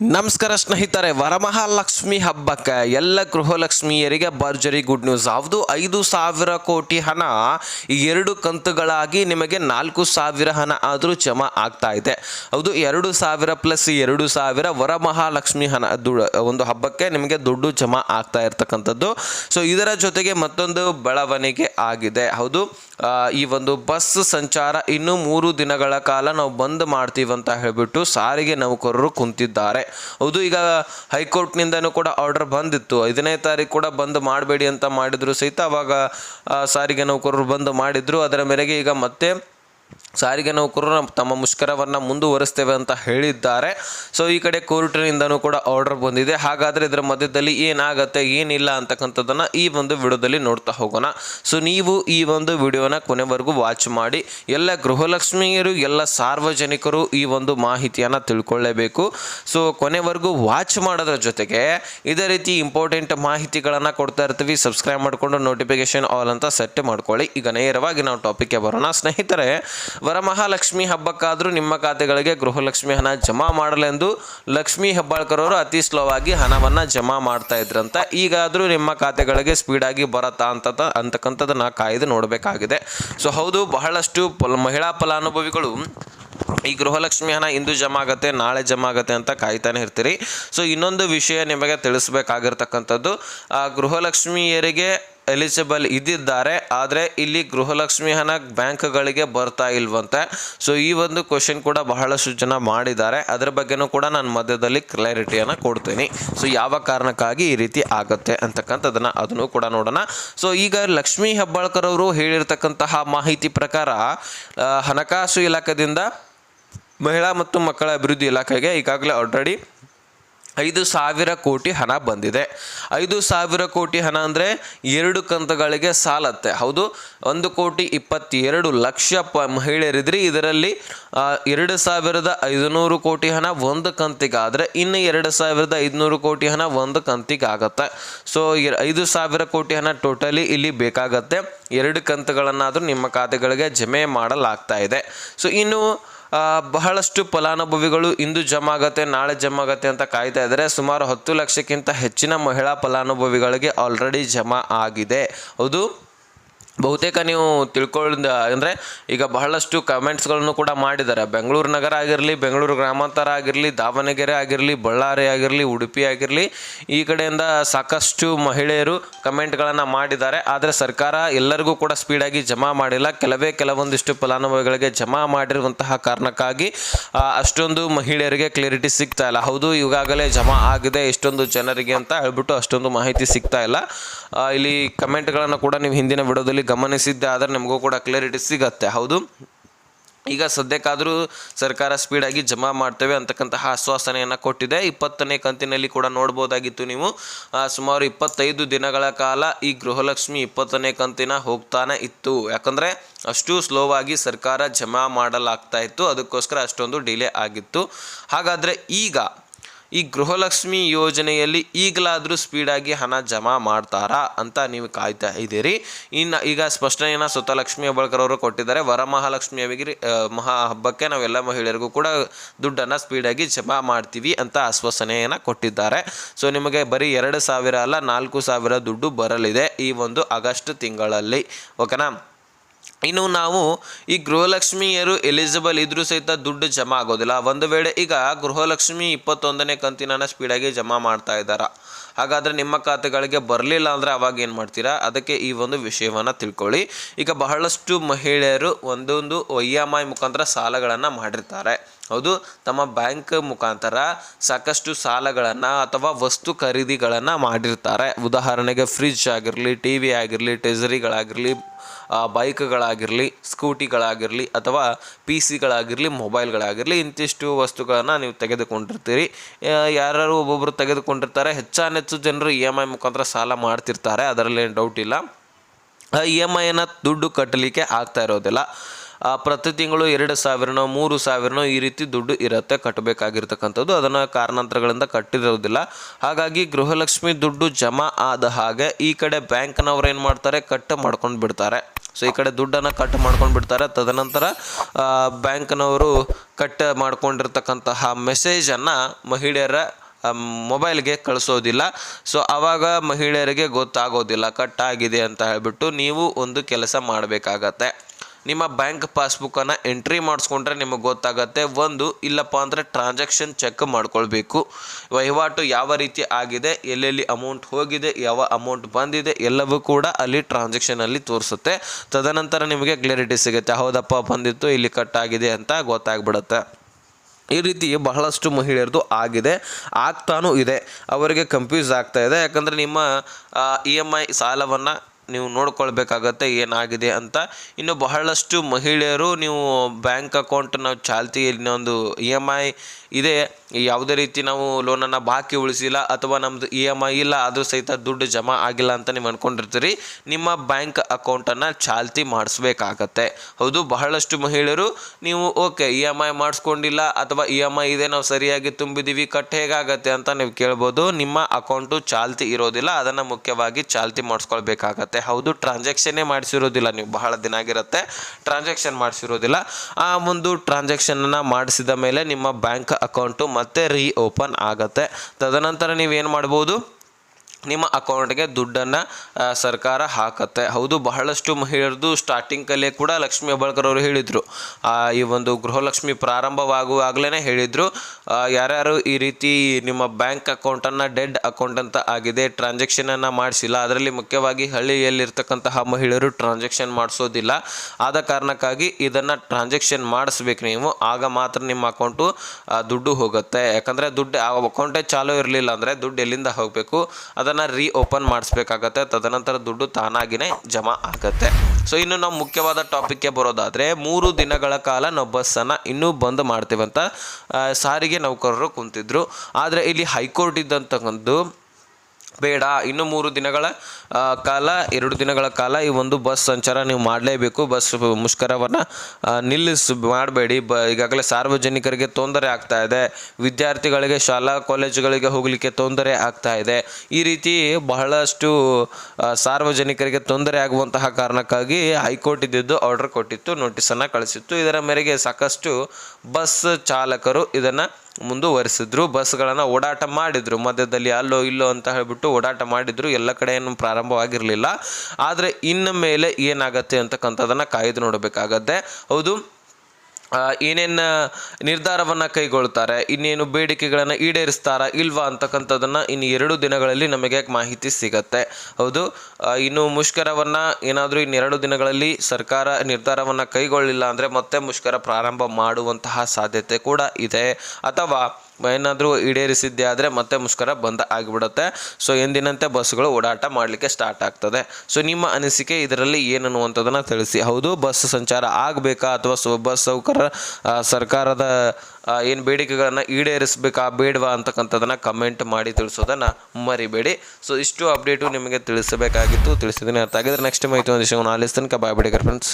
ನಮಸ್ಕಾರ ಸ್ನೇಹಿತರೆ, ವರಮಹಾಲಕ್ಷ್ಮಿ ಹಬ್ಬಕ್ಕೆ ಎಲ್ಲ ಗೃಹಲಕ್ಷ್ಮಿಯರಿಗೆ ಭರ್ಜರಿ ಗುಡ್ ನ್ಯೂಸ್ ಹೌದು, ಐದು ಸಾವಿರ ಕೋಟಿ ಹಣ, ಎರಡು ಕಂತುಗಳಾಗಿ ನಿಮಗೆ ನಾಲ್ಕು ಸಾವಿರ ಹಣ ಆದರೂ ಜಮಾ ಆಗ್ತಾ ಇದೆ. ಹೌದು, ಎರಡು ಸಾವಿರ ಪ್ಲಸ್ ಎರಡು ಸಾವಿರ ವರಮಹಾಲಕ್ಷ್ಮಿ ಹಣ ಒಂದು ಹಬ್ಬಕ್ಕೆ ನಿಮಗೆ ದುಡ್ಡು ಜಮಾ ಆಗ್ತಾ ಇರ್ತಕ್ಕಂಥದ್ದು. ಸೊ ಇದರ ಜೊತೆಗೆ ಮತ್ತೊಂದು ಬೆಳವಣಿಗೆ ಆಗಿದೆ. ಹೌದು ಈ ಒಂದು ಬಸ್ ಸಂಚಾರ ಇನ್ನು ಮೂರು ದಿನಗಳ ಕಾಲ ನಾವು ಬಂದ್ ಮಾಡ್ತೀವಂತ ಹೇಳ್ಬಿಟ್ಟು ಸಾರಿಗೆ ನೌಕರರು ಕುಂತಿದ್ದಾರೆ. ಹೌದು, ಈಗ ಹೈಕೋರ್ಟ್ನಿಂದನೂ ಕೂಡ ಆರ್ಡರ್ ಬಂದಿತ್ತು. ಐದನೇ ತಾರೀಕು ಕೂಡ ಬಂದ್ ಮಾಡಬೇಡಿ ಅಂತ ಮಾಡಿದ್ರು ಸಹಿತ ಅವಾಗ ಸಾರಿಗೆ ನೌಕರರು ಬಂದು ಮಾಡಿದ್ರು. ಅದರ ಮೇರೆಗೆ ಈಗ ಮತ್ತೆ ಸಾರಿಗೆ ನೌಕರರು ತಮ್ಮ ಮುಷ್ಕರವನ್ನು ಮುಂದುವರಿಸ್ತೇವೆ ಅಂತ ಹೇಳಿದ್ದಾರೆ. ಸೊ ಈ ಕಡೆ ಕೋರ್ಟಿನಿಂದನೂ ಕೂಡ ಆರ್ಡರ್ ಬಂದಿದೆ. ಹಾಗಾದರೆ ಇದರ ಮಧ್ಯದಲ್ಲಿ ಏನಾಗುತ್ತೆ, ಏನಿಲ್ಲ ಅಂತಕ್ಕಂಥದ್ದನ್ನು ಈ ಒಂದು ವಿಡಿಯೋದಲ್ಲಿ ನೋಡ್ತಾ ಹೋಗೋಣ. ಸೊ ನೀವು ಈ ಒಂದು ವಿಡಿಯೋನ ಕೊನೆವರೆಗೂ ವಾಚ್ ಮಾಡಿ, ಎಲ್ಲ ಗೃಹಲಕ್ಷ್ಮಿಯರು, ಎಲ್ಲ ಸಾರ್ವಜನಿಕರು ಈ ಒಂದು ಮಾಹಿತಿಯನ್ನು ತಿಳ್ಕೊಳ್ಳೇಬೇಕು. ಸೊ ಕೊನೆವರೆಗೂ ವಾಚ್ ಮಾಡೋದ್ರ ಜೊತೆಗೆ ಇದೇ ರೀತಿ ಇಂಪಾರ್ಟೆಂಟ್ ಮಾಹಿತಿಗಳನ್ನು ಕೊಡ್ತಾ ಇರ್ತೀವಿ. ಸಬ್ಸ್ಕ್ರೈಬ್ ಮಾಡಿಕೊಂಡು ನೋಟಿಫಿಕೇಶನ್ ಆಲ್ ಅಂತ ಸೆಟ್ ಮಾಡ್ಕೊಳ್ಳಿ. ಈಗ ನೇರವಾಗಿ ನಾವು ಟಾಪಿಕ್ಗೆ ಬರೋಣ. ಸ್ನೇಹಿತರೆ ವರಮಹಾಲಕ್ಷ್ಮಿ ಹಬ್ಬಕ್ಕಾದರೂ ನಿಮ್ಮ ಖಾತೆಗಳಿಗೆ ಗೃಹಲಕ್ಷ್ಮಿ ಹಣ ಜಮಾ ಮಾಡಲೆಂದು ಲಕ್ಷ್ಮೀ ಹೆಬ್ಬಾಳ್ಕರ್ ಅವರು ಅತಿ ಸ್ಲೋವಾಗಿ ಹಣವನ್ನು ಜಮಾ ಮಾಡ್ತಾ ಇದ್ರಂತ. ಈಗಾದರೂ ನಿಮ್ಮ ಖಾತೆಗಳಿಗೆ ಸ್ಪೀಡಾಗಿ ಬರತ್ತಾ ಅಂತ ನಾ ಕಾಯ್ದು ನೋಡಬೇಕಾಗಿದೆ. ಸೊ ಹೌದು, ಬಹಳಷ್ಟು ಫಲ ಮಹಿಳಾ ಫಲಾನುಭವಿಗಳು ಈ ಗೃಹಲಕ್ಷ್ಮಿ ಹಣ ಇಂದು ಜಮಾ ಆಗತ್ತೆ ನಾಳೆ ಜಮಾ ಆಗತ್ತೆ ಅಂತ ಕಾಯ್ತಾನೆ ಇರ್ತೀರಿ. ಸೊ ಇನ್ನೊಂದು ವಿಷಯ ನಿಮಗೆ ತಿಳಿಸ್ಬೇಕಾಗಿರ್ತಕ್ಕಂಥದ್ದು, ಆ ಗೃಹಲಕ್ಷ್ಮಿಯರಿಗೆ ಎಲಿಜಿಬಲ್ ಇದ್ದಿದ್ದಾರೆ, ಆದರೆ ಇಲ್ಲಿ ಗೃಹಲಕ್ಷ್ಮಿ ಹಣ ಬ್ಯಾಂಕ್ಗಳಿಗೆ ಬರ್ತಾ ಇಲ್ವಂತೆ. ಸೊ ಈ ಒಂದು ಕ್ವಶನ್ ಕೂಡ ಬಹಳಷ್ಟು ಜನ ಮಾಡಿದ್ದಾರೆ. ಅದರ ಬಗ್ಗೆನೂ ಕೂಡ ನಾನು ಮಧ್ಯದಲ್ಲಿ ಕ್ಲಾರಿಟಿಯನ್ನು ಕೊಡ್ತೀನಿ. ಸೊ ಯಾವ ಕಾರಣಕ್ಕಾಗಿ ಈ ರೀತಿ ಆಗುತ್ತೆ ಅಂತಕ್ಕಂಥದ್ದನ್ನು ಅದನ್ನು ಕೂಡ ನೋಡೋಣ. ಸೊ ಈಗ ಲಕ್ಷ್ಮೀ ಹೆಬ್ಬಾಳ್ಕರ್ ಅವರು ಹೇಳಿರ್ತಕ್ಕಂತಹ ಮಾಹಿತಿ ಪ್ರಕಾರ ಹಣಕಾಸು ಇಲಾಖೆಯಿಂದ ಮಹಿಳಾ ಮತ್ತು ಮಕ್ಕಳ ಅಭಿವೃದ್ಧಿ ಇಲಾಖೆಗೆ ಈಗಾಗಲೇ ಆಲ್ರೆಡಿ ಐದು ಸಾವಿರ ಕೋಟಿ ಹಣ ಬಂದಿದೆ. ಐದು ಸಾವಿರ ಕೋಟಿ ಹಣ ಅಂದರೆ ಎರಡು ಕಂತುಗಳಿಗೆ ಸಾಲತ್ತೆ. ಹೌದು, ಒಂದು ಕೋಟಿ ಇಪ್ಪತ್ತೆರಡು ಲಕ್ಷ ಪ ಮಹಿಳೆಯರಿದ್ರಿ. ಇದರಲ್ಲಿ ಎರಡು ಸಾವಿರದ ಐದುನೂರು ಕೋಟಿ ಹಣ ಒಂದು ಕಂತಿಗಾದರೆ ಇನ್ನು ಎರಡು ಸಾವಿರದ ಐದುನೂರು ಕೋಟಿ ಹಣ ಒಂದು ಕಂತಿಗೆ ಆಗತ್ತೆ ಸೊ ಐದು ಸಾವಿರ ಕೋಟಿ ಹಣ ಟೋಟಲಿ ಇಲ್ಲಿ ಬೇಕಾಗತ್ತೆ. ಎರಡು ಕಂತುಗಳನ್ನಾದರೂ ನಿಮ್ಮ ಖಾತೆಗಳಿಗೆ ಜಮೆ ಮಾಡಲಾಗ್ತಾ ಇದೆ. ಸೊ ಇನ್ನು ಬಹಳಷ್ಟು ಫಲಾನುಭವಿಗಳು ಇಂದು ಜಮಾಗತ್ತೆ, ನಾಳೆ ಜಮಾಗತ್ತೆ ಅಂತ ಕಾಯ್ತಾ ಇದ್ದಾರೆ. ಸುಮಾರು ಹತ್ತು ಲಕ್ಷಕ್ಕಿಂತ ಹೆಚ್ಚಿನ ಮಹಿಳಾ ಫಲಾನುಭವಿಗಳಿಗೆ ಆಲ್ರೆಡಿ ಜಮಾ ಆಗಿದೆ. ಹೌದು? ಬಹುತೇಕ ನೀವು ತಿಳ್ಕೊಳ್ಳ ಅಂದರೆ ಈಗ ಬಹಳಷ್ಟು ಕಮೆಂಟ್ಸ್ಗಳನ್ನು ಕೂಡ ಮಾಡಿದ್ದಾರೆ. ಬೆಂಗಳೂರು ನಗರ ಆಗಿರಲಿ, ಬೆಂಗಳೂರು ಗ್ರಾಮಾಂತರ ಆಗಿರಲಿ, ದಾವಣಗೆರೆ ಆಗಿರಲಿ, ಬಳ್ಳಾರಿ ಆಗಿರಲಿ, ಉಡುಪಿ ಆಗಿರಲಿ, ಈ ಕಡೆಯಿಂದ ಸಾಕಷ್ಟು ಮಹಿಳೆಯರು ಕಮೆಂಟ್ಗಳನ್ನು ಮಾಡಿದ್ದಾರೆ. ಆದರೆ ಸರ್ಕಾರ ಎಲ್ಲರಿಗೂ ಕೂಡ ಸ್ಪೀಡಾಗಿ ಜಮಾ ಮಾಡಿಲ್ಲ. ಕೆಲವೇ ಕೆಲವೊಂದಿಷ್ಟು ಫಲಾನುಭವಿಗಳಿಗೆ ಜಮಾ ಮಾಡಿರುವಂತಹ ಕಾರಣಕ್ಕಾಗಿ ಅಷ್ಟೊಂದು ಮಹಿಳೆಯರಿಗೆ ಕ್ಲಿಯರಿಟಿ ಸಿಗ್ತಾ ಇಲ್ಲ. ಹೌದು, ಈಗಾಗಲೇ ಜಮಾ ಆಗಿದೆ ಇಷ್ಟೊಂದು ಜನರಿಗೆ ಅಂತ ಹೇಳ್ಬಿಟ್ಟು ಅಷ್ಟೊಂದು ಮಾಹಿತಿ ಸಿಗ್ತಾ ಇಲ್ಲ. ಇಲ್ಲಿ ಕಮೆಂಟ್ಗಳನ್ನು ಕೂಡ ನೀವು ಹಿಂದಿನ ವಿಡಿಯೋದಲ್ಲಿ ಗಮನಿಸಿದ್ದೆ, ಆದರೆ ನಿಮಗೂ ಕೂಡ ಕ್ಲಾರಿಟಿ ಸಿಗತ್ತೆ. ಹೌದು? ಈಗ ಸದ್ಯಕ್ಕಾದರೂ ಸರ್ಕಾರ ಸ್ಪೀಡಾಗಿ ಜಮಾ ಮಾಡ್ತೇವೆ ಅಂತಕ್ಕಂತಹ ಆಶ್ವಾಸನೆಯನ್ನು ಕೊಟ್ಟಿದೆ. ಇಪ್ಪತ್ತನೇ ಕಂತಿನಲ್ಲಿ ಕೂಡ ನೋಡ್ಬೋದಾಗಿತ್ತು ನೀವು. ಸುಮಾರು ಇಪ್ಪತ್ತೈದು ದಿನಗಳ ಕಾಲ ಈ ಗೃಹಲಕ್ಷ್ಮಿ ಇಪ್ಪತ್ತನೇ ಕಂತಿನ ಹೋಗ್ತಾನೆ ಇತ್ತು. ಯಾಕಂದರೆ ಅಷ್ಟು ಸ್ಲೋವಾಗಿ ಸರ್ಕಾರ ಜಮಾ ಮಾಡಲಾಗ್ತಾ ಇತ್ತು. ಅದಕ್ಕೋಸ್ಕರ ಅಷ್ಟೊಂದು ಡಿಲೇ ಆಗಿತ್ತು. ಹಾಗಾದರೆ ಈಗ ಈ ಗೃಹಲಕ್ಷ್ಮಿ ಯೋಜನೆಯಲ್ಲಿ ಈಗಲಾದರೂ ಸ್ಪೀಡಾಗಿ ಹಣ ಜಮಾ ಮಾಡ್ತಾರಾ ಅಂತ ನೀವು ಕಾಯ್ತಾ ಇದ್ದೀರಿ. ಇನ್ನು ಈಗ ಸ್ಪಷ್ಟನೆಯನ್ನು ಸುತ್ತ ಲಕ್ಷ್ಮಿ ಹೆಬ್ಬಾಳ್ಕರ್ ಅವರು ಕೊಟ್ಟಿದ್ದಾರೆ. ವರಮಹಾಲಕ್ಷ್ಮಿ ಅವಿಗಿರಿ ಮಹಾ ಹಬ್ಬಕ್ಕೆ ನಾವೆಲ್ಲ ಮಹಿಳೆಯರಿಗೂ ಕೂಡ ದುಡ್ಡನ್ನು ಸ್ಪೀಡಾಗಿ ಜಮಾ ಮಾಡ್ತೀವಿ ಅಂತ ಆಶ್ವಾಸನೆಯನ್ನು ಕೊಟ್ಟಿದ್ದಾರೆ. ಸೊ ನಿಮಗೆ ಬರೀ ಎರಡು ಸಾವಿರ ಅಲ್ಲ, ನಾಲ್ಕು ಸಾವಿರ ದುಡ್ಡು ಬರಲಿದೆ ಈ ಒಂದು ಆಗಸ್ಟ್ ತಿಂಗಳಲ್ಲಿ. ಓಕೆನಾ ಇನ್ನು ನಾವು ಈ ಗೃಹಲಕ್ಷ್ಮಿಯರು ಎಲಿಜಿಬಲ್ ಇದ್ರೂ ಸಹಿತ ದುಡ್ಡು ಜಮಾ ಆಗೋದಿಲ್ಲ. ಒಂದು ವೇಳೆ ಈಗ ಗೃಹಲಕ್ಷ್ಮಿ ಇಪ್ಪತ್ತೊಂದನೇ ಕಂತಿನ ಸ್ಪೀಡಾಗಿ ಜಮಾ ಮಾಡ್ತಾ ಇದ್ದಾರಾ. ಹಾಗಾದರೆ ನಿಮ್ಮ ಖಾತೆಗಳಿಗೆ ಬರಲಿಲ್ಲ ಅಂದರೆ ಅವಾಗ ಏನು ಮಾಡ್ತೀರಾ? ಅದಕ್ಕೆ ಈ ಒಂದು ವಿಷಯವನ್ನು ತಿಳ್ಕೊಳ್ಳಿ. ಈಗ ಬಹಳಷ್ಟು ಮಹಿಳೆಯರು ಒಂದೊಂದು ಇ ಎಂ ಐ ಮುಖಾಂತರ ಸಾಲಗಳನ್ನು ಮಾಡಿರ್ತಾರೆ. ಹೌದು, ತಮ್ಮ ಬ್ಯಾಂಕ್ ಮುಖಾಂತರ ಸಾಕಷ್ಟು ಸಾಲಗಳನ್ನು ಅಥವಾ ವಸ್ತು ಖರೀದಿಗಳನ್ನು ಮಾಡಿರ್ತಾರೆ. ಉದಾಹರಣೆಗೆ ಫ್ರಿಜ್ ಆಗಿರಲಿ ಟಿ ವಿ ಆಗಿರಲಿ ಟೆಸರಿಗಳಾಗಿರಲಿ ಬೈಕ್ಗಳಾಗಿರಲಿ, ಸ್ಕೂಟಿಗಳಾಗಿರಲಿ ಅಥವಾ ಪಿ ಸಿಗಳಾಗಿರಲಿ, ಮೊಬೈಲ್ಗಳಾಗಿರಲಿ, ಇಂತಿಷ್ಟು ವಸ್ತುಗಳನ್ನು ನೀವು ತೆಗೆದುಕೊಂಡಿರ್ತೀರಿ. ಯಾರು ಒಬ್ಬೊಬ್ಬರು ತೆಗೆದುಕೊಂಡಿರ್ತಾರೆ ಹೆಚ್ಚಾನೆಚ್ಚು ಜನರು ಇ ಎಂ ಐ ಮುಖಾಂತರ ಸಾಲ ಮಾಡ್ತಿರ್ತಾರೆ, ಅದರಲ್ಲಿ ಡೌಟ್ ಇಲ್ಲ. ಇ ಎಂ ಐನ ದುಡ್ಡು ಕಟ್ಟಲಿಕ್ಕೆ ಆಗ್ತಾ ಇರೋದಿಲ್ಲ. ಪ್ರತಿ ತಿಂಗಳು ಎರಡು ಸಾವಿರನೋ, ಮೂರು ಸಾವಿರನೋ ಈ ರೀತಿ ದುಡ್ಡು ಇರುತ್ತೆ, ಕಟ್ಟಬೇಕಾಗಿರ್ತಕ್ಕಂಥದ್ದು. ಅದನ್ನು ಕಾರಣಾಂತರಗಳಿಂದ ಕಟ್ಟಿರೋದಿಲ್ಲ. ಹಾಗಾಗಿ ಗೃಹಲಕ್ಷ್ಮಿ ದುಡ್ಡು ಜಮಾ ಆದ ಹಾಗೆ ಈ ಕಡೆ ಬ್ಯಾಂಕ್ನವ್ರು ಏನು ಮಾಡ್ತಾರೆ, ಕಟ್ ಮಾಡ್ಕೊಂಡು ಬಿಡ್ತಾರೆ. ಸೊ ಈ ಕಡೆ ದುಡ್ಡನ್ನು ಕಟ್ ಮಾಡ್ಕೊಂಡು ಬಿಡ್ತಾರೆ. ತದನಂತರ ಬ್ಯಾಂಕ್ನವರು ಕಟ್ ಮಾಡ್ಕೊಂಡಿರ್ತಕ್ಕಂತಹ ಮೆಸೇಜನ್ನು ಮಹಿಳೆಯರ ಮೊಬೈಲ್ಗೆ ಕಳಿಸೋದಿಲ್ಲ. ಸೊ ಆವಾಗ ಮಹಿಳೆಯರಿಗೆ ಗೊತ್ತಾಗೋದಿಲ್ಲ, ಕಟ್ ಆಗಿದೆ ಅಂತ ಹೇಳಿಬಿಟ್ಟು ನೀವು ಒಂದು ಕೆಲಸ ಮಾಡಬೇಕಾಗತ್ತೆ. ನಿಮ್ಮ ಬ್ಯಾಂಕ್ ಪಾಸ್ಬುಕ್ಕನ್ನು ಎಂಟ್ರಿ ಮಾಡಿಸ್ಕೊಂಡ್ರೆ ನಿಮಗೆ ಗೊತ್ತಾಗತ್ತೆ. ಒಂದು, ಇಲ್ಲಪ್ಪ ಅಂದರೆ ಟ್ರಾನ್ಸಾಕ್ಷನ್ ಚೆಕ್ ಮಾಡ್ಕೊಳ್ಬೇಕು. ವಹಿವಾಟು ಯಾವ ರೀತಿ ಆಗಿದೆ, ಎಲ್ಲೆಲ್ಲಿ ಅಮೌಂಟ್ ಹೋಗಿದೆ, ಯಾವ ಅಮೌಂಟ್ ಬಂದಿದೆ, ಎಲ್ಲವೂ ಕೂಡ ಅಲ್ಲಿ ಟ್ರಾನ್ಸಾಕ್ಷನಲ್ಲಿ ತೋರಿಸುತ್ತೆ. ತದನಂತರ ನಿಮಗೆ ಕ್ಲಿಯರಿಟಿ ಸಿಗುತ್ತೆ, ಹೌದಪ್ಪ ಬಂದಿತ್ತು, ಇಲ್ಲಿ ಕಟ್ ಆಗಿದೆ ಅಂತ ಗೊತ್ತಾಗ್ಬಿಡುತ್ತೆ. ಈ ರೀತಿ ಬಹಳಷ್ಟು ಮಹಿಳೆಯರದು ಆಗಿದೆ, ಆಗ್ತಾನೂ ಇದೆ. ಅವರಿಗೆ ಕನ್ಫ್ಯೂಸ್ ಆಗ್ತಾ ಇದೆ, ಯಾಕಂದರೆ ನಿಮ್ಮ ಇ ಎಂ ಐ ಸಾಲವನ್ನು ನೀವು ನೋಡ್ಕೊಳ್ಬೇಕಾಗತ್ತೆ ಏನಾಗಿದೆ ಅಂತ. ಇನ್ನು ಬಹಳಷ್ಟು ಮಹಿಳೆಯರು ನೀವು ಬ್ಯಾಂಕ್ ಅಕೌಂಟ್ ನಾವು ಚಾಲ್ತಿ ಇನ್ನೊಂದು ಇ ಎಂ ಐ ಇದೆ. ಯಾವುದೇ ರೀತಿ ನಾವು ಲೋನನ್ನು ಬಾಕಿ ಉಳಿಸಿಲ್ಲ ಅಥವಾ ನಮ್ಮದು ಇ ಎಂ ಐ ಇಲ್ಲ, ಆದರೂ ಸಹಿತ ದುಡ್ಡು ಜಮಾ ಆಗಿಲ್ಲ ಅಂತ ನೀವು ಅಂದ್ಕೊಂಡಿರ್ತೀರಿ ನಿಮ್ಮ ಬ್ಯಾಂಕ್ ಅಕೌಂಟನ್ನು ಚಾಲ್ತಿ ಮಾಡಿಸ್ಬೇಕಾಗತ್ತೆ. ಹೌದು, ಬಹಳಷ್ಟು ಮಹಿಳೆಯರು ನೀವು ಓಕೆ, ಇ ಎಂ ಐ ಮಾಡಿಸ್ಕೊಂಡಿಲ್ಲ ಅಥವಾ ಇ ಎಂ ಐ ಇದೆ, ನಾವು ಸರಿಯಾಗಿ ತುಂಬಿದ್ದೀವಿ ಕಟ್ ಹೇಗಾಗತ್ತೆ ಅಂತ ನೀವು ಕೇಳ್ಬೋದು. ನಿಮ್ಮ ಅಕೌಂಟು ಚಾಲ್ತಿ ಇರೋದಿಲ್ಲ, ಅದನ್ನು ಮುಖ್ಯವಾಗಿ ಚಾಲ್ತಿ ಮಾಡಿಸ್ಕೊಳ್ಬೇಕಾಗತ್ತೆ. ಹೌದು ಟ್ರಾನ್ಸಾಕ್ಷನ್ನೇ ಮಾಡಿಸಿರೋದಿಲ್ಲ ನೀವು. ಬಹಳ ದಿನ ಆಗಿರುತ್ತೆ. ಟ್ರಾನ್ಸಾಕ್ಷನ್ ಮಾಡಿಸಿರೋದಿಲ್ಲ. ಆ ಒಂದು ಟ್ರಾನ್ಸಾಕ್ಷನನ್ನು ಮಾಡಿಸಿದ ಮೇಲೆ ನಿಮ್ಮ ಬ್ಯಾಂಕ್ ಅಕೌಂಟು ಮತ್ತೆ ರೀ ಓಪನ್ ಆಗುತ್ತೆ. ತದನಂತರ ನೀವೇನು ಮಾಡ್ಬೋದು? ನಿಮ್ಮ ಅಕೌಂಟ್ಗೆ ದುಡ್ಡನ್ನು ಸರ್ಕಾರ ಹಾಕತ್ತೆ. ಹೌದು, ಬಹಳಷ್ಟು ಮಹಿಳೆಯರದು ಕಲೆ ಕೂಡ ಲಕ್ಷ್ಮೀ ಹೆಬ್ಬಾಳ್ಕರ್ ಅವರು ಹೇಳಿದರು. ಈ ಒಂದು ಗೃಹಲಕ್ಷ್ಮಿ ಪ್ರಾರಂಭವಾಗುವಾಗಲೇ ಹೇಳಿದರು. ಯಾರ್ಯಾರು ಈ ರೀತಿ ನಿಮ್ಮ ಬ್ಯಾಂಕ್ ಅಕೌಂಟನ್ನು ಡೆಡ್ ಅಕೌಂಟ್ ಅಂತ ಆಗಿದೆ, ಟ್ರಾನ್ಸಾಕ್ಷನನ್ನು ಮಾಡಿಸಿಲ್ಲ, ಅದರಲ್ಲಿ ಮುಖ್ಯವಾಗಿ ಹಳ್ಳಿಯಲ್ಲಿರ್ತಕ್ಕಂತಹ ಮಹಿಳೆಯರು ಟ್ರಾನ್ಸಾಕ್ಷನ್ ಮಾಡಿಸೋದಿಲ್ಲ. ಆದ ಕಾರಣಕ್ಕಾಗಿ ಇದನ್ನು ಟ್ರಾನ್ಸಾಕ್ಷನ್ ಮಾಡಿಸ್ಬೇಕು ನೀವು. ಆಗ ಮಾತ್ರ ನಿಮ್ಮ ಅಕೌಂಟು ದುಡ್ಡು ಹೋಗುತ್ತೆ. ಯಾಕಂದರೆ ದುಡ್ಡು, ಆ, ಅಕೌಂಟೇ ಚಾಲೂ ಇರಲಿಲ್ಲ ಅಂದರೆ ದುಡ್ಡು ಎಲ್ಲಿಂದ ಹೋಗಬೇಕು? ಅದನ್ನು ರೀ ಓಪನ್ ಮಾಡಿಸ್ಬೇಕಾಗತ್ತೆ, ತದನಂತರ ದುಡ್ಡು ತಾನಾಗಿನೇ ಜಮಾ ಆಗುತ್ತೆ. ಸೊ ಇನ್ನು ನಾವು ಮುಖ್ಯವಾದ ಟಾಪಿಕ್ಗೆ ಬರೋದಾದರೆ, ಮೂರು ದಿನಗಳ ಕಾಲ ನಾವು ಬಸ್ಸನ್ನು ಇನ್ನೂ ಬಂದ್ ಮಾಡ್ತೀವಂತ ಸಾರಿಗೆ ನೌಕರರು ಕುಂತಿದ್ರು. ಆದರೆ ಇಲ್ಲಿ ಹೈಕೋರ್ಟ್ ಇದ್ದಂತಕ್ಕಂಥದ್ದು ಬೇಡ. ಇನ್ನು ಮೂರು ದಿನಗಳ ಕಾಲ, ಎರಡು ದಿನಗಳ ಕಾಲ ಈ ಒಂದು ಬಸ್ ಸಂಚಾರ ನೀವು ಮಾಡಲೇಬೇಕು. ಬಸ್ ಮುಷ್ಕರವನ್ನು ನಿಲ್ಲಿಸ್, ಮಾಡಬೇಡಿ. ಬ, ಈಗಾಗಲೇ ಸಾರ್ವಜನಿಕರಿಗೆ ತೊಂದರೆ ಆಗ್ತಾ ಇದೆ. ವಿದ್ಯಾರ್ಥಿಗಳಿಗೆ ಶಾಲಾ, ಕಾಲೇಜುಗಳಿಗೆ ಹೋಗಲಿಕ್ಕೆ ತೊಂದರೆ ಆಗ್ತಾ ಇದೆ. ಈ ರೀತಿ ಬಹಳಷ್ಟು ಸಾರ್ವಜನಿಕರಿಗೆ ತೊಂದರೆ ಆಗುವಂತಹ ಕಾರಣಕ್ಕಾಗಿ ಹೈಕೋರ್ಟ್ ಇದ್ದಿದ್ದು ಆರ್ಡರ್ ಕೊಟ್ಟಿತ್ತು, ನೋಟಿಸನ್ನು ಕಳಿಸಿತ್ತು. ಇದರ ಮೇರೆಗೆ ಸಾಕಷ್ಟು ಬಸ್ ಚಾಲಕರು ಇದನ್ನು ಮುಂದುವರಿಸಿದ್ರು, ಬಸ್ಗಳನ್ನು ಓಡಾಟ ಮಾಡಿದರು. ಮಧ್ಯದಲ್ಲಿ ಅಲ್ಲೋ ಇಲ್ಲೋ ಅಂತ ಹೇಳಿಬಿಟ್ಟು ಓಡಾಟ ಮಾಡಿದರು. ಎಲ್ಲ ಕಡೆ ಏನು ಪ್ರಾರಂಭವಾಗಿರಲಿಲ್ಲ. ಆದರೆ ಇನ್ನು ಮೇಲೆ ಏನಾಗತ್ತೆ ಅಂತಕ್ಕಂಥದ್ದನ್ನು ಕಾಯ್ದು ನೋಡಬೇಕಾಗತ್ತೆ. ಹೌದು ಏನೇನು ನಿರ್ಧಾರವನ್ನು ಕೈಗೊಳ್ತಾರೆ, ಇನ್ನೇನು ಬೇಡಿಕೆಗಳನ್ನು ಈಡೇರಿಸ್ತಾರಾ ಇಲ್ವಾ ಅಂತಕ್ಕಂಥದ್ದನ್ನು ಇನ್ನು ಎರಡು ದಿನಗಳಲ್ಲಿ ನಮಗೆ ಮಾಹಿತಿ ಸಿಗತ್ತೆ. ಹೌದು ಇನ್ನು ಮುಷ್ಕರವನ್ನು ಏನಾದರೂ ಇನ್ನೆರಡು ದಿನಗಳಲ್ಲಿ ಸರ್ಕಾರ ನಿರ್ಧಾರವನ್ನು ಕೈಗೊಳ್ಳಿಲ್ಲ ಅಂದರೆ ಮತ್ತೆ ಮುಷ್ಕರ ಪ್ರಾರಂಭ ಮಾಡುವಂತಹ ಸಾಧ್ಯತೆ ಕೂಡ ಇದೆ. ಅಥವಾ ಏನಾದರೂ ಈಡೇರಿಸಿದ್ದೆ ಆದರೆ ಮತ್ತೆ ಮುಷ್ಕರ ಬಂದ್ ಆಗಿಬಿಡುತ್ತೆ. ಸೊ ಎಂದಿನಂತೆ ಬಸ್ಗಳು ಓಡಾಟ ಮಾಡಲಿಕ್ಕೆ ಸ್ಟಾರ್ಟ್ ಆಗ್ತದೆ. ಸೊ ನಿಮ್ಮ ಅನಿಸಿಕೆ ಇದರಲ್ಲಿ ಏನನ್ನುವಂಥದ್ದನ್ನು ತಿಳಿಸಿ. ಹೌದು, ಬಸ್ ಸಂಚಾರ ಆಗಬೇಕಾ ಅಥವಾ ಸೊ, ಬಸ್ ಸೌಕರ್ಯ ಸರ್ಕಾರದ ಏನು ಬೇಡಿಕೆಗಳನ್ನು ಈಡೇರಿಸಬೇಕಾ, ಬೇಡವಾ ಅಂತಕ್ಕಂಥದ್ದನ್ನು ಕಮೆಂಟ್ ಮಾಡಿ ತಿಳಿಸೋದನ್ನು ಮರಿಬೇಡಿ. ಸೊ ಇಷ್ಟು ಅಪ್ಡೇಟು ನಿಮಗೆ ತಿಳಿಸಬೇಕಾಗಿತ್ತು. ತಿಳಿಸಿದ್ದೀನಿ ಅರ್ಥ ಆಗಿದ್ರೆ ನೆಕ್ಸ್ಟ್ ಮಾಹಿತಿ ಒಂದು ವಿಷಯವನ್ನು ಆಲಿಸ್ತನಕ ಬಾಯ್ ಬಿಡಿಗರ್ ಫ್ರೆಂಡ್ಸ್